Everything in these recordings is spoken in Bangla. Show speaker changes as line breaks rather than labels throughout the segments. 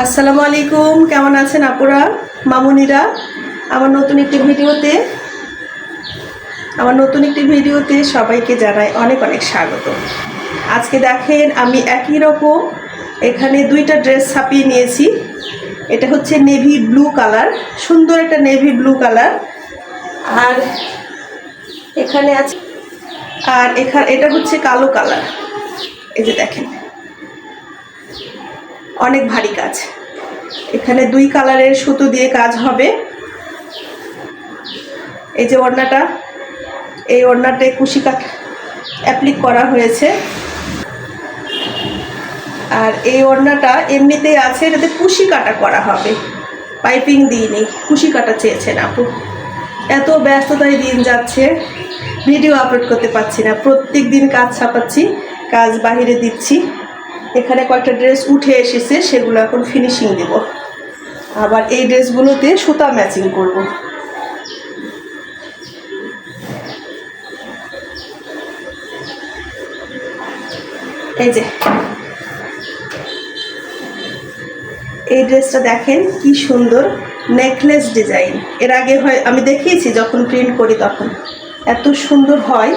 আসসালামু আলাইকুম, কেমন আছেন আপুরা, মামুনিরা? আমার নতুন একটি ভিডিওতে, আমার নতুন একটি ভিডিওতে সবাইকে জানাই অনেক অনেক স্বাগত। আজকে দেখেন আমি একই রকম, এখানে দুইটা ড্রেস ছাপিয়ে নিয়েছি। এটা হচ্ছে নেভি ব্লু কালার, সুন্দর একটা নেভি ব্লু কালার। আর এখানে আছে, আর এখানে, এটা হচ্ছে কালো কালার। এই যে দেখেন। অনেক ভারী কাজ। এখানে দুই কালারের সুতো দিয়ে কাজ হবে। এই যে ওড়নাটা, এই ওড়নাতে কুশি কাট অ্যাপ্লিক করা হয়েছে। আর এই ওড়নাটা এমনিতেই আছে এটাতে কুশি কাটা করা হবে। পাইপিং দিইনি কুশি কাটা চেয়েছেন আপু। এত ব্যস্ততায় দিন যাচ্ছে, ভিডিও আপলোড করতে পারছি না। প্রত্যেক দিন কাজ ছাপাচ্ছি, কাজ বাহিরে দিচ্ছি। এখানে কয়েকটা ড্রেস উঠে এসেছে, সেগুলো এখন ফিনিশিং দেব। আবার এই ড্রেসগুলোতে সুতা ম্যাচিং করব। এই যে। এই ড্রেসটা দেখেন কি সুন্দর নেকলেস ডিজাইন এর আগে হয় আমি দেখিয়েছি যখন প্রিন্ট করি তখন। এত সুন্দর হয়।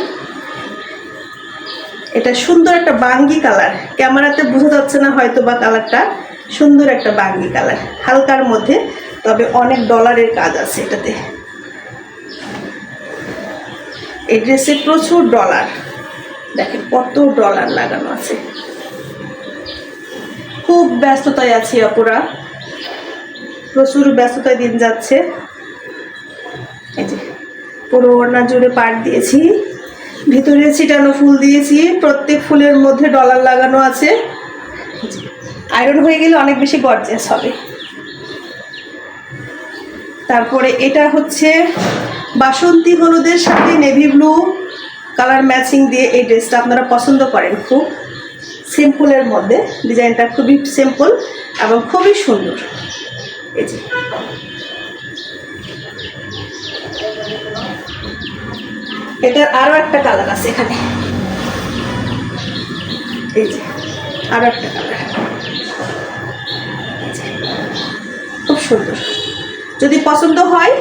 এটা সুন্দর একটা বাঙ্গি কালার। ক্যামেরাতে বোঝা যাচ্ছে না হয়তো বা কালারটা। সুন্দর একটা বাঙ্গি কালার। হালকার মধ্যে, তবে অনেক ডলারের কাজ আছে এটাতে। এই ড্রেসে প্রচুর ডলার দেখেন কত ডলার লাগানো আছে। খুব ব্যস্ততায় আছি অপরা। প্রচুর ব্যস্ততায় দিন যাচ্ছে। এই যে পুরো ওড়না জুড়ে পাট দিয়েছি। ভিতরে ছিটানো ফুল দিয়েছি, প্রত্যেক ফুলের মধ্যে ডলার লাগানো আছে। আয়রন হয়ে গেলে অনেক বেশি গর্জিয়াস হবে। তারপরে এটা হচ্ছে বাসন্তী হলুদের সাথে নেভি ব্লু কালার ম্যাচিং দিয়ে এই ড্রেসটা আপনারা পছন্দ করেন খুব। সিম্পলের মধ্যে। ডিজাইনটা খুবই সিম্পল এবং খুবই সুন্দর। এই যে। এটার আরও একটা কালার আছে এখানে। এই যে আরও একটা কালার। খুব সুন্দর। যদি পছন্দ হয়,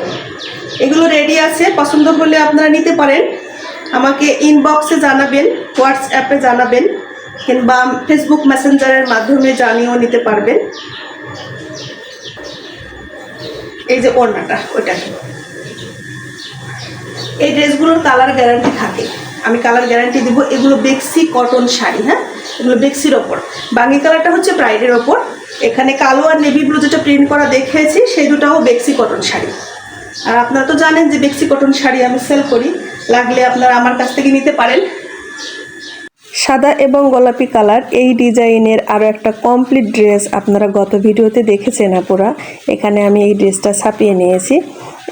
এগুলো রেডি আছে, পছন্দ হলে আপনারা নিতে পারেন। আমাকে ইনবক্সে জানাবেন হোয়াটসঅ্যাপে জানাবেন, কিংবা ফেসবুক মেসেঞ্জারের মাধ্যমে জানিয়েও নিতে পারবেন। এই যে ওড়নাটা, ওইটা। এই ড্রেসগুলোর কালার গ্যারান্টি থাকে। আমি কালার গ্যারান্টি দিব, এগুলো বেক্সি কটন শাড়ি হ্যাঁ? এগুলো বেক্সির ওপর। বাঙ্গি কালারটা হচ্ছে প্রাইডের ওপর। এখানে কালো আর নেভি ব্লু যেটা প্রিন্ট করা দেখেছি সেই দুটাও বেক্সি কটন শাড়ি। আর আপনারা তো জানেন যে বেক্সি কটন শাড়ি আমি সেল করি। লাগলে আপনারা আমার কাছ থেকে নিতে পারেন। সাদা এবং গোলাপি কালার। এই ডিজাইনের আরও একটা কমপ্লিট ড্রেস আপনারা গত ভিডিওতে দেখেছেন আপুরা। এখানে আমি এই ড্রেসটা ছাপিয়ে নিয়েছি।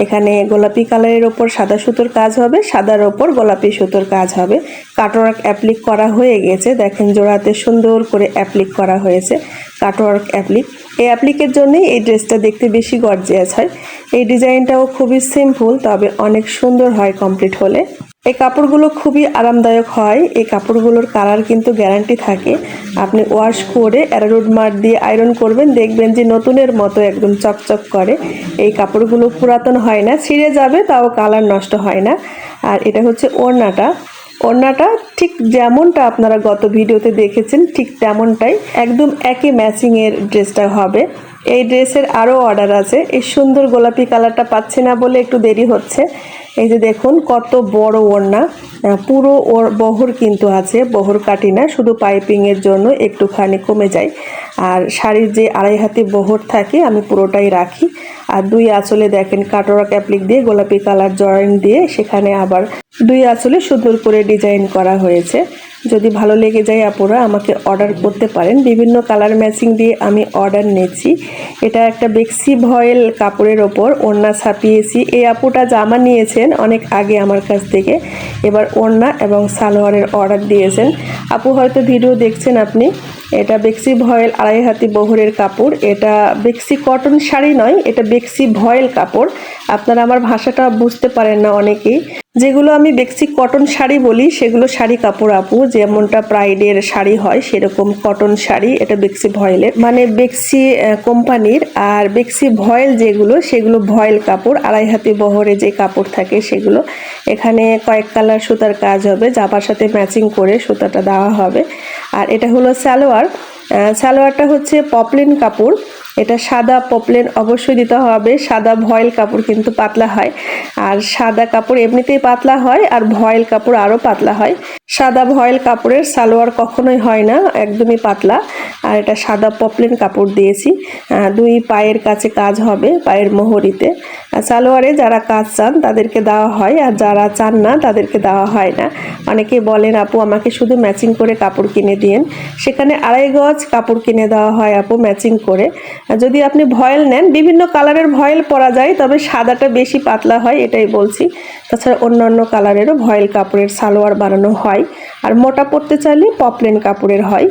এখানে গোলাপি কালারের ওপর সাদা সুতোর কাজ হবে, সাদার ওপর গোলাপি সুতোর কাজ হবে। কাটওয়ার্ক অ্যাপ্লিক করা হয়ে গেছে। দেখেন জোড়াতে সুন্দর করে অ্যাপ্লিক করা হয়েছে। কাটওয়ার্ক অ্যাপ্লিক এই অ্যাপ্লিকের জন্যই এই ড্রেসটা দেখতে বেশি গর্জিয়াস হয়। এই ডিজাইনটাও খুবই সিম্পল তবে অনেক সুন্দর হয় কমপ্লিট হলে। এই কাপড়গুলো খুবই আরামদায়ক হয়। এই কাপড়গুলোর কালার কিন্তু গ্যারান্টি থাকে। আপনি ওয়াশ করে অ্যারারুড মার দিয়ে আয়রন করবেন, দেখবেন যে নতুনের মতো একদম চকচক করে। এই কাপড়গুলো পুরাতন হয় না, ছিঁড়ে যাবে, তাও কালার নষ্ট হয় না। আর এটা হচ্ছে ওড়নাটা। ওড়নাটা ঠিক যেমনটা আপনারা গত ভিডিওতে দেখেছেন, ঠিক তেমনটাই একদম একই ম্যাচিংয়ের ড্রেসটা হবে। এই ড্রেসের আরও অর্ডার আছে। এই সুন্দর গোলাপি কালারটা পাচ্ছি না বলে একটু দেরি হচ্ছে। এই যে দেখুন, কত বড় ওড়না। পুরো ওর বহর কিন্তু আছে, বহর কাটি না, শুধু পাইপিংয়ের জন্য একটুখানি কমে যায়। আর শাড়ির যে আড়াই হাতে বহর থাকে, আমি পুরোটাই রাখি। আর দুই আঁচলে দেখেন কাটোরা ক্যাপলিক দিয়ে, গোলাপি কালার জয়েন্ট দিয়ে, সেখানে আবার দুই আঁচলে সুন্দর করে ডিজাইন করা হয়েছে। যদি ভালো লেগে যায় আপুরা, আমাকে অর্ডার করতে পারেন। বিভিন্ন কালার ম্যাচিং দিয়ে আমি অর্ডার নিয়েছি। এটা একটা বেক্সি ভয়েল কাপড়ের ওপর, ওড়না ছাপিয়েছি। এই আপুটা জামা নিয়েছেন অনেক আগে আমার কাছ থেকে। এবার ওড়না এবং সালোয়ারের অর্ডার দিয়েছেন। আপু হয়তো ভিডিও দেখছেন আপনি। এটা বেক্সি ভয়েল আড়াই হাতি বহরের কাপড়। এটা বেক্সি কটন শাড়ি নয়, এটা বেক্সি ভয়েল কাপড়। আপনারা আমার ভাষাটা বুঝতে পারেন না অনেকেই। যেগুলো আমি বেক্সি কটন শাড়ি বলি, সেগুলো শাড়ি কাপড় আপু, যেমনটা প্রাইডের শাড়ি হয় সেরকম কটন শাড়ি, এটা বেক্সি ভয়েলের মানে বেক্সি কোম্পানির, আর বেক্সি ভয়েল যেগুলো, সেগুলো ভয়েল কাপড়, আড়াই হাতি বহরে যে কাপড় থাকে সেগুলো। এখানে কয়েক কালার সুতার কাজ হবে জামার সাথে ম্যাচিং করে সুতাটা দেওয়া হবে। আর এটা হলো সালোয়ার। সালোয়ারটা হচ্ছে পপলিন কাপড়। এটা সাদা পপলেন অবশ্যই দিতে হবে। সাদা ভয়েল কাপড় কিন্তু পাতলা হয়। আর সাদা কাপড় এমনিতেই পাতলা হয় আর ভয়েল কাপড় আরও পাতলা হয়। সাদা ভয়েল কাপড়ের সালোয়ার কখনোই হয় না, একদমই পাতলা। আর এটা সাদা পপলেন কাপড় দিয়েছি। দুই পায়ের কাছে কাজ হবে, পায়ের মোহরিতে। সালোয়ারে যারা কাজ চান তাদেরকে দেওয়া হয়, আর যারা চান না তাদেরকে দেওয়া হয় না। অনেকে বলেন, আপু, আমাকে শুধু ম্যাচিং করে কাপড় কিনে দিন সেখানে আড়াই গজ কাপড় কিনে দেওয়া হয় আপু, ম্যাচিং করে। আর যদি আপনি ভয়েল নেন, বিভিন্ন কালারের ভয়েল পরা যায়, তবে সাদাটা বেশি পাতলা হয়, এটাই বলছি। তাছাড়া অন্যান্য কালারেরও ভয়েল কাপড়ের সালোয়ার বানানো হয়, আর মোটা পড়তে চাইলে পপলেন কাপড়ের হয়।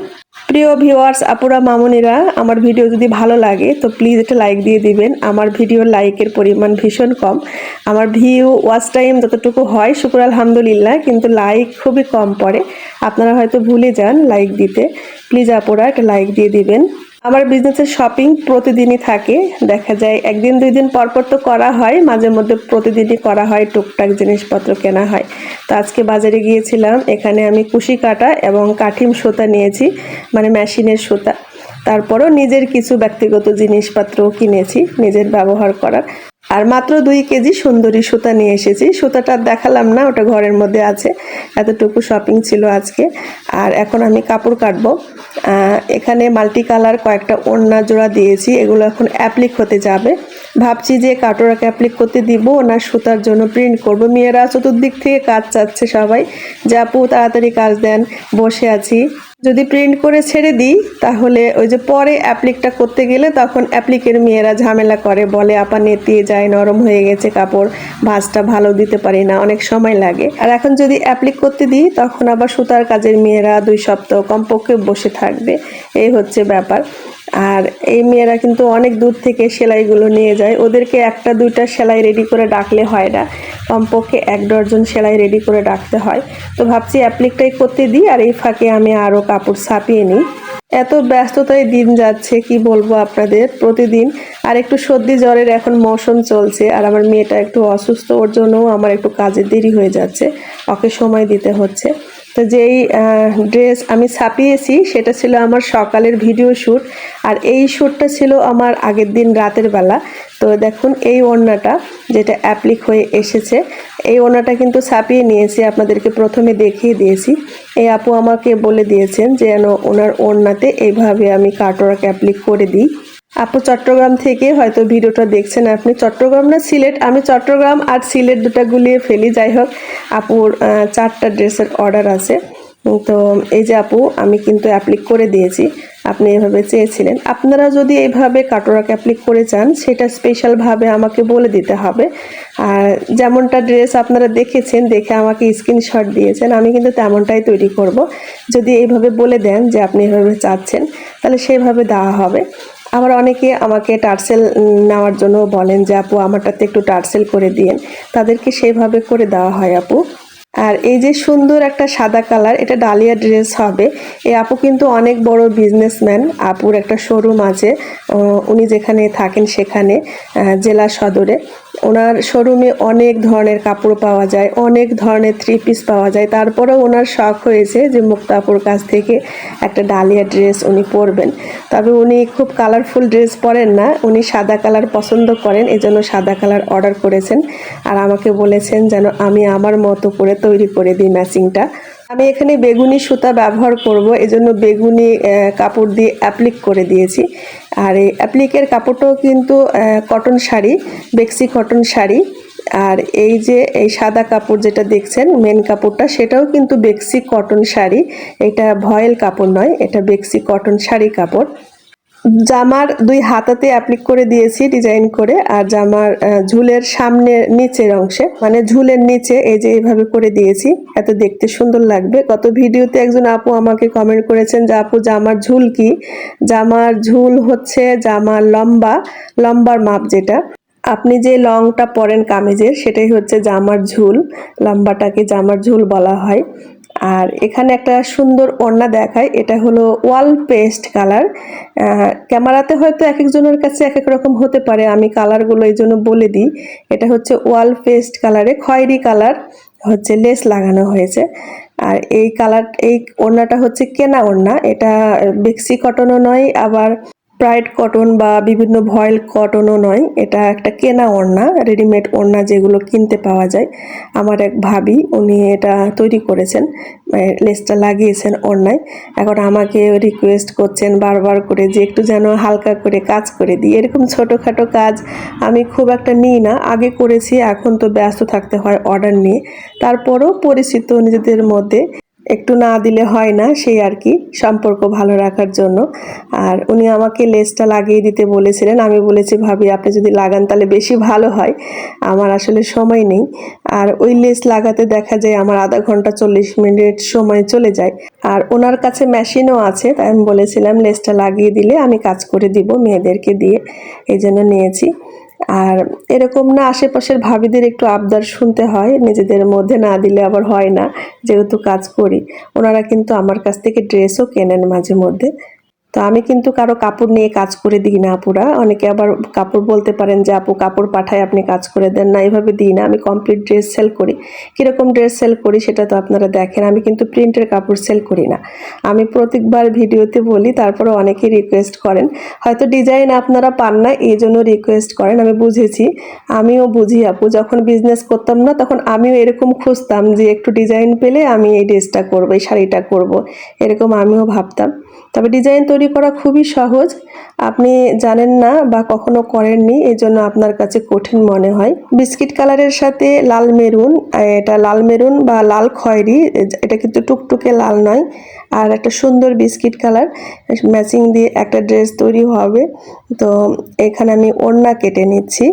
প্রিয় ভিউয়ার্স আপুরা, মামুনিরা, আমার ভিডিও যদি ভালো লাগে, তো প্লিজ একটা লাইক দিয়ে দিবেন। আমার ভিডিও লাইকের পরিমাণ ভীষণ কম। আমার ভিউ ওয়াচ টাইম যতটুকু হয়, শুক্র আলহামদুলিল্লাহ, কিন্তু লাইক খুবই কম পড়ে। আপনারা হয়তো ভুলে যান লাইক দিতে। প্লিজ আপুরা, একটা লাইক দিয়ে দিবেন। আমার বিজনেসের শপিং প্রতিদিনই থাকে। দেখা যায় একদিন, দুই দিন পরপর পর তো করা হয়, মাঝে মধ্যে প্রতিদিনই করা হয়, টুকটাক জিনিসপত্র কেনা হয়। তো আজকে বাজারে গিয়েছিলাম, এখানে আমি কুশি কাটা এবং কাঠিম সুতা নিয়েছি মানে মেশিনের সুতা। তারপরও নিজের কিছু ব্যক্তিগত জিনিসপত্রও কিনেছি, নিজের ব্যবহার করার। আর মাত্র দুই কেজি সুন্দরী সুতা নিয়ে এসেছি। সুতাটা দেখালাম না, ওটা ঘরের মধ্যে আছে। এতটুকু শপিং ছিল আজকে। আর এখন আমি কাপড় কাটবো। এখানে মাল্টি কালার কয়েকটা ওড়না জোড়া দিয়েছি। এগুলো এখন অ্যাপ্লিক হতে যাবে। ভাবছি যে কাটোরাকে অ্যাপ্লিক করতে দিব, ওনার সুতার জন্য প্রিন্ট করব। মেয়েরা চতুর্দিক থেকে কাজ চাচ্ছে সবাই। যে আপু, তাড়াতাড়ি কাজ দেন। বসে আছি। যদি প্রিন্ট করে ছেড়ে দিই, তাহলে ওই যে পরে অ্যাপ্লিকটা করতে গেলে তখন অ্যাপ্লিকের মেয়েরা ঝামেলা করে, বলে, আপা, নেতিয়ে যায়, নরম হয়ে গেছে কাপড়, ভাঁজটা ভালো দিতে পারি না। অনেক সময় লাগে। আর এখন যদি অ্যাপ্লিক করতে দিই, তখন আবার সুতার কাজের মেয়েরা দুই সপ্তাহ কমপক্ষে বসে থাকবে। এই হচ্ছে ব্যাপার। আর এই মেয়েরা কিন্তু অনেক দূর থেকে সেলাইগুলো নিয়ে যায়। ওদেরকে একটা, দুইটা সেলাই রেডি করে ডাকলে হয় না। কমপক্ষে এক ডজন সেলাই রেডি করে ডাকতে হয়। তো ভাবছি অ্যাপ্লিকটাই করতে দিই, আর এই ফাঁকে আমি আরও কাপড় ছাপিয়ে নিই। এত ব্যস্ততায় দিন যাচ্ছে, কি বলব আপনাদের? প্রতিদিন আর একটু সর্দি জ্বরের এখন মৌসুম চলছে, আর আমার মেয়েটা একটু অসুস্থ, ওর জন্যও আমার একটু কাজের দেরি হয়ে যাচ্ছে, ওকে সময় দিতে হচ্ছে। তো যেই ড্রেস আমি ছাপিয়েছি, সেটা ছিল আমার সকালের ভিডিও শ্যুট আর এই শ্যুটটা ছিল আমার আগের দিন রাতের বেলা। তো দেখুন, এই ওড়নাটা যেটা অ্যাপ্লিক হয়ে এসেছে, এই ওড়নাটা কিন্তু ছাপিয়ে নিয়েছি, আপনাদেরকে প্রথমে দেখিয়ে দিয়েছি। এই আপু আমাকে বলে দিয়েছেন যে, যেন ওনার ওড়নাতে এইভাবে আমি কাটোয়াকে অ্যাপ্লিক করে দিই। আপু চট্টগ্রাম থেকে হয়তো ভিডিওটা দেখছেন আপনি। চট্টগ্রাম না সিলেট? আমি চট্টগ্রাম আর সিলেট দুটা গুলিয়ে ফেলি, যাই হোক। আপুর চারটা ড্রেসের অর্ডার আছে। তো এই যে আপু, আমি কিন্তু অ্যাপ্লিক করে দিয়েছি। আপনি এভাবে চেয়েছিলেন। আপনারা যদি এইভাবে কাটোরাকে অ্যাপ্লিক করে চান, সেটা স্পেশালভাবে আমাকে বলে দিতে হবে। আর যেমনটা ড্রেস আপনারা দেখেছেন, দেখে আমাকে স্ক্রিনশট দিয়েছেন, আমি কিন্তু তেমনটাই তৈরি করব। যদি এইভাবে বলে দেন যে আপনি এভাবে চাচ্ছেন, তাহলে সেইভাবে দেওয়া হবে। আবার অনেকে আমাকে টার্সেল নেওয়ার জন্য বলেন যে, আপু, আমারটাতে একটু টার্সেল করে দিয়েন। তাদেরকে সেভাবে করে দেওয়া হয়, আপু। আর এই যে সুন্দর একটা সাদা কালার, এটা ডালিয়া ড্রেস হবে। এই আপু কিন্তু অনেক বড় বিজনেসম্যান আপুর একটা শোরুম আছে। উনি যেখানে থাকেন সেখানে জেলা সদরে। ওনার শোরুমে অনেক ধরনের কাপড় পাওয়া যায়, অনেক ধরনের থ্রি পিস পাওয়া যায়। তারপরেও ওনার শখ হয়েছে যে মুক্তাপুর কাছ থেকে একটা ডালিয়া ড্রেস উনি পরবেন। তবে উনি খুব কালারফুল ড্রেস পরেন না, উনি সাদা কালার পছন্দ করেন, এজন্য সাদা কালার অর্ডার করেছেন। আর আমাকে বলেছেন যেন আমি আমার মতো করে তৈরি করে দিই ম্যাচিংটা আমি এখানে বেগুনি সুতা ব্যবহার করব, এজন্য বেগুনি কাপড় দিয়ে অ্যাপ্লিক করে দিয়েছি। আর এই অ্যাপ্লিকের কাপড়টাও কিন্তু কটন শাড়ি, বেক্সি কটন শাড়ি। আর এই যে, এই সাদা কাপড় যেটা দেখছেন মেন কাপড়টা, সেটাও কিন্তু বেক্সি কটন শাড়ি। এটা ভয়েল কাপড় নয়, এটা বেক্সি কটন শাড়ি কাপড়। জামার দুই হাতাতে অ্যাপ্লিক করে দিয়েছি ডিজাইন করে, আর জামার ঝুলের সামনে নিচের অংশে মানে ঝুলের নিচে এই যে এইভাবে করে দিয়েছি, এত দেখতে সুন্দর লাগবে। গত ভিডিওতে একজন আপু আমাকে কমেন্ট করেছেন যে, আপু, জামার ঝুল কি? জামার ঝুল হচ্ছে জামার লম্বা, লম্বার মাপ যেটা। আপনি যে লংটা পরেন কামিজের, সেটাই হচ্ছে জামার ঝুল, লম্বাটাকে জামার ঝুল বলা হয়। আর এখানে একটা সুন্দর ওড়না দেখায়, এটা হলো ওয়াল পেস্ট কালার। ক্যামেরাতে হয়তো এক একজনের কাছে এক এক রকম হতে পারে, আমি কালারগুলো এই জন্য বলে দিই। এটা হচ্ছে ওয়াল পেস্ট কালারে, খয়েরি কালার হচ্ছে লেস লাগানো হয়েছে। আর এই কালার, এই ওড়নাটা হচ্ছে কেনা ওড়না, এটা বেক্সি কটনও নয়, আবার প্রাইড কটন বা বিভিন্ন ভয়েল কটনও নয়। এটা একটা কেনা ওড়না রেডিমেড ওড়না যেগুলো কিনতে পাওয়া যায়। আমার এক ভাবি, উনি এটা তৈরি করেছেন মানে লেসটা লাগিয়েছেন ওড়নায়। এখন আমাকে রিকোয়েস্ট করছেন বারবার করে যে একটু যেন হালকা করে কাজ করে দিই। এরকম ছোটোখাটো কাজ আমি খুব একটা নিই না। আগে করেছি, এখন তো ব্যস্ত থাকতে হয় অর্ডার নিয়ে। তারপরও পরিচিত নিজেদের মধ্যে একটু না দিলে হয় না সেই আর কি সম্পর্ক ভালো রাখার জন্য। আর উনি আমাকে লেসটা লাগিয়ে দিতে বলেছিলেন। আমি বলেছি, ভাবি, আপনি যদি লাগান তাহলে বেশি ভালো হয়। আমার আসলে সময় নেই। আর ওই লেস লাগাতে দেখা যায় আমার আধা ঘণ্টা চল্লিশ মিনিট সময় চলে যায়। আর ওনার কাছে মেশিনও আছে, তাই আমি বলেছিলাম লেসটা লাগিয়ে দিলে আমি কাজ করে দিব মেয়েদেরকে দিয়ে। এই জন্য নিয়েছি। আর এরকম না আশেপাশের ভাবিদের একটু আবদার শুনতে হয়, নিজেদের মধ্যে না দিলে আবার হয় না, যেহেতু কাজ করি। ওনারা কিন্তু আমার কাছ থেকে ড্রেসও কেনেন মাঝে মধ্যে। তো আমি কিন্তু কারও কাপড় নিয়ে কাজ করে দিই না আপুরা। অনেকে আবার কাপড় বলতে পারেন যে, আপু, কাপড় পাঠায়, আপনি কাজ করে দেন। না, এভাবে দিই না। আমি কমপ্লিট ড্রেস সেল করি। কীরকম ড্রেস সেল করি সেটা তো আপনারা দেখেন। আমি কিন্তু প্রিন্টের কাপড় সেল করি না। আমি প্রত্যেকবার ভিডিওতে বলি তারপরে অনেকেই রিকোয়েস্ট করেন। হয়তো ডিজাইন আপনারা পান না এই জন্য রিকোয়েস্ট করেন। আমি বুঝেছি। আমিও বুঝি আপু। যখন বিজনেস করতাম না, তখন আমিও এরকম খুঁজতাম যে, একটু ডিজাইন পেলে আমি এই ড্রেসটা করব, এই শাড়িটা করব। এরকম আমিও ভাবতাম। তবে ডিজাইন তৈরি করা খুবই সহজ। আপনি জানেন না বা কখনো করেননি এই জন্য আপনার কাছে কঠিন মনে হয়। বিস্কিট কালারের সাথে লাল মেরুন, এটা লাল মেরুন বা লাল খয়েরি, এটা কিন্তু টুকটুকে লাল নয়, আর একটা সুন্দর বিস্কিট কালার, ম্যাচিং দিয়ে একটা ড্রেস তৈরি হবে। তো এখানে আমি ওড়না কেটে নিচ্ছি।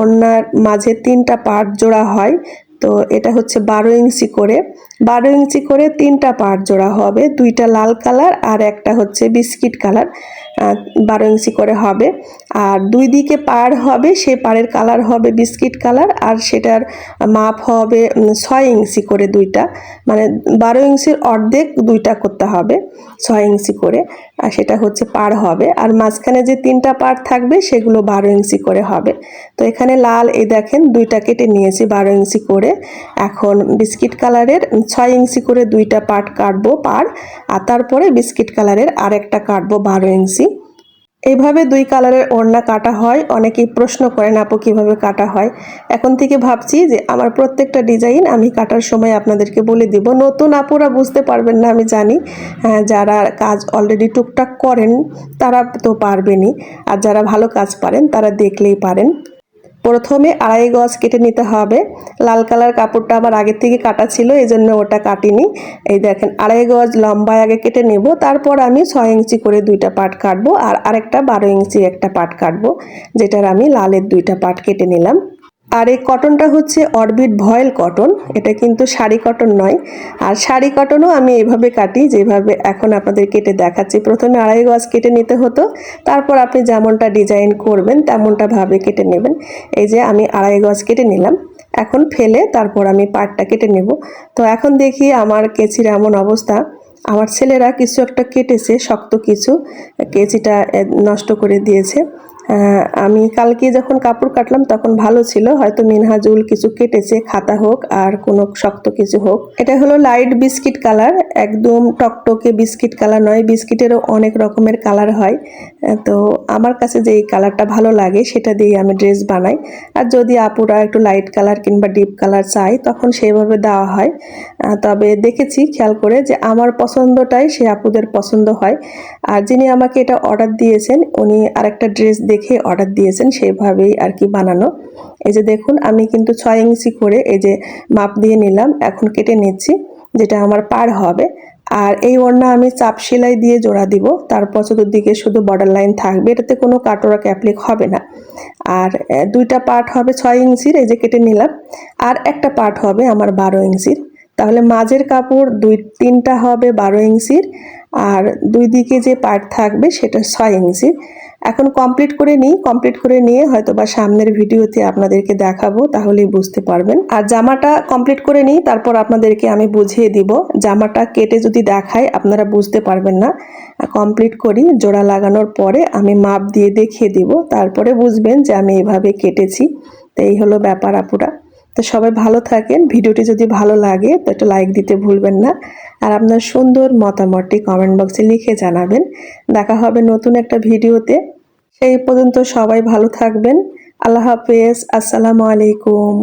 ওড়নার মাঝে তিনটা পার্ট জোড়া হয়। তো এটা হচ্ছে বারো ইঞ্চি করে। বারো ইঞ্চি করে তিনটা পার্ট জোড়া হবে। দুইটা লাল কালার আর একটা হচ্ছে বিস্কিট কালার বারো ইঞ্চি করে হবে। আর দুই দিকে পার হবে, সে পাড়ের কালার হবে বিস্কিট কালার আর সেটার মাপ হবে ছয় ইঞ্চি করে দুইটা। মানে বারো ইঞ্চির অর্ধেক দুইটা করতে হবে, ছয় ইঞ্চি করে। আর সেটা হচ্ছে পার হবে। আর মাঝখানে যে তিনটা পার থাকবে, সেগুলো বারো ইঞ্চি করে হবে। তো এখানে লাল, এই দেখেন, দুইটা কেটে নিয়েছি, বারো ইঞ্চি করে। এখন বিস্কিট কালারের ছয় ইঞ্চি করে দুইটা পার্ট কাটবো পার আর তারপরে বিস্কিট কালারের আরেকটা কাটবো বারো ইঞ্চি। এইভাবে দুই কালারের ওড়না কাটা হয়। অনেকেই প্রশ্ন করেন আপু কীভাবে কাটা হয়? এখন থেকে ভাবছি যে আমার প্রত্যেকটা ডিজাইন আমি কাটার সময় আপনাদেরকে বলে দিব। নতুন আপুরা বুঝতে পারবেন না আমি জানি। হ্যাঁ, যারা কাজ অলরেডি টুকটাক করেন তারা তো পারবেনই। আর যারা ভালো কাজ পারেন তারা দেখলেই পারেন। প্রথমে আড়াই গজ কেটে নিতে হবে। লাল কালার কাপড়টা আমার আগের থেকে কাটা ছিল এই জন্য ওটা কাটিনি। এই দেখেন, আড়াই গজ লম্বায় আগে কেটে নেব, তারপর আমি ছয় ইঞ্চি করে দুইটা পাট কাটবো, আর আরেকটা বারো ইঞ্চি একটা পাট কাটবো, যেটার আমি লালের দুইটা পাট কেটে নিলাম। আর এই কটনটা হচ্ছে অরবিট ভয়েল কটন এটা কিন্তু শাড়ি কটন নয়। আর শাড়ি কটনও আমি এভাবে কাটি, যেভাবে এখন আপনাদের কেটে দেখাচ্ছি। প্রথমে আড়াই গজ কেটে নিতে হতো, তারপর আপনি যেমনটা ডিজাইন করবেন, তেমনটা ভাবে কেটে নেবেন। এই যে আমি আড়াই গজ কেটে নিলাম। এখন ফেলে তারপর আমি পাটটা কেটে নেব। তো এখন দেখি আমার কেচির এমন অবস্থা। আমার ছেলেরা কিছু একটা কেটেছে, শক্ত কিছু। কেচিটা নষ্ট করে দিয়েছে। আমি কালকে যখন কাপড় কাটলাম তখন ভালো ছিল, হয়তো মিনহাজুল কিছু কেটেছে, খাতা হোক আর কোনো শক্ত কিছু হোক। এটা হলো লাইট বিস্কিট কালার একদম টকটকে বিস্কিট কালার নয় বিস্কিটেরও অনেক রকমের কালার হয়। তো আমার কাছে যে এই কালারটা ভালো লাগে, সেটা দিয়ে আমি ড্রেস বানাই। আর যদি আপুরা একটু লাইট কালার কিংবা ডিপ কালার চাই তখন সেইভাবে দেওয়া হয়। তবে দেখেছি, খেয়াল করে যে আমার পছন্দটাই সে আপুদের পছন্দ হয়। আর যিনি আমাকে এটা অর্ডার দিয়েছেন, উনি আরেকটা ড্রেস দেখে অর্ডার দিয়েছেন, সেভাবেই আর কি বানানো। এই যে দেখুন, আমি কিন্তু ছয় ইঞ্চি করে এই যে মাপ দিয়ে নিলাম, এখন কেটে নিচ্ছি, যেটা আমার পার হবে। আর এই ওড়না আমি চাপ সেলাই দিয়ে জোড়া দিব তারপর চতুর্দিকে শুধু বর্ডার লাইন থাকবে, এটাতে কোনো কাটোরা ক্যাপলিক হবে না। আর দুইটা পার্ট হবে ছয় ইঞ্চির, এই যে কেটে নিলাম। আর একটা পার্ট হবে আমার বারো ইঞ্চির। তাহলে মাঝের কাপড় দুই, তিনটা হবে বারো ইঞ্চির। আর দুই দিকে যে পার্ট থাকবে সেটা ছয় ইঞ্চির এখন কমপ্লিট করে নিই। কমপ্লিট করে নিয়ে হয়তো বা সামনের ভিডিওতে আপনাদেরকে দেখাবো, তাহলেই বুঝতে পারবেন। আর জামাটা কমপ্লিট করে নিই, তারপর আপনাদেরকে আমি বুঝিয়ে দিব। জামাটা কেটে যদি দেখাই, আপনারা বুঝতে পারবেন না। কমপ্লিট করি, জোড়া লাগানোর পরে আমি মাপ দিয়ে দেখিয়ে দিব। তারপরে বুঝবেন যে আমি এভাবে কেটেছি। তো এই হলো ব্যাপার আপুরা। তো সবাই ভালো থাকেন। ভিডিওটি যদি ভালো লাগে, তো একটা লাইক দিতে ভুলবেন না। আর আপনার সুন্দর মতামতটি কমেন্ট বক্সে লিখে জানাবেন। দেখা হবে নতুন একটা ভিডিওতে। সেই পর্যন্ত সবাই ভালো থাকবেন। আল্লাহ হাফেজ। আসসালামু আলাইকুম।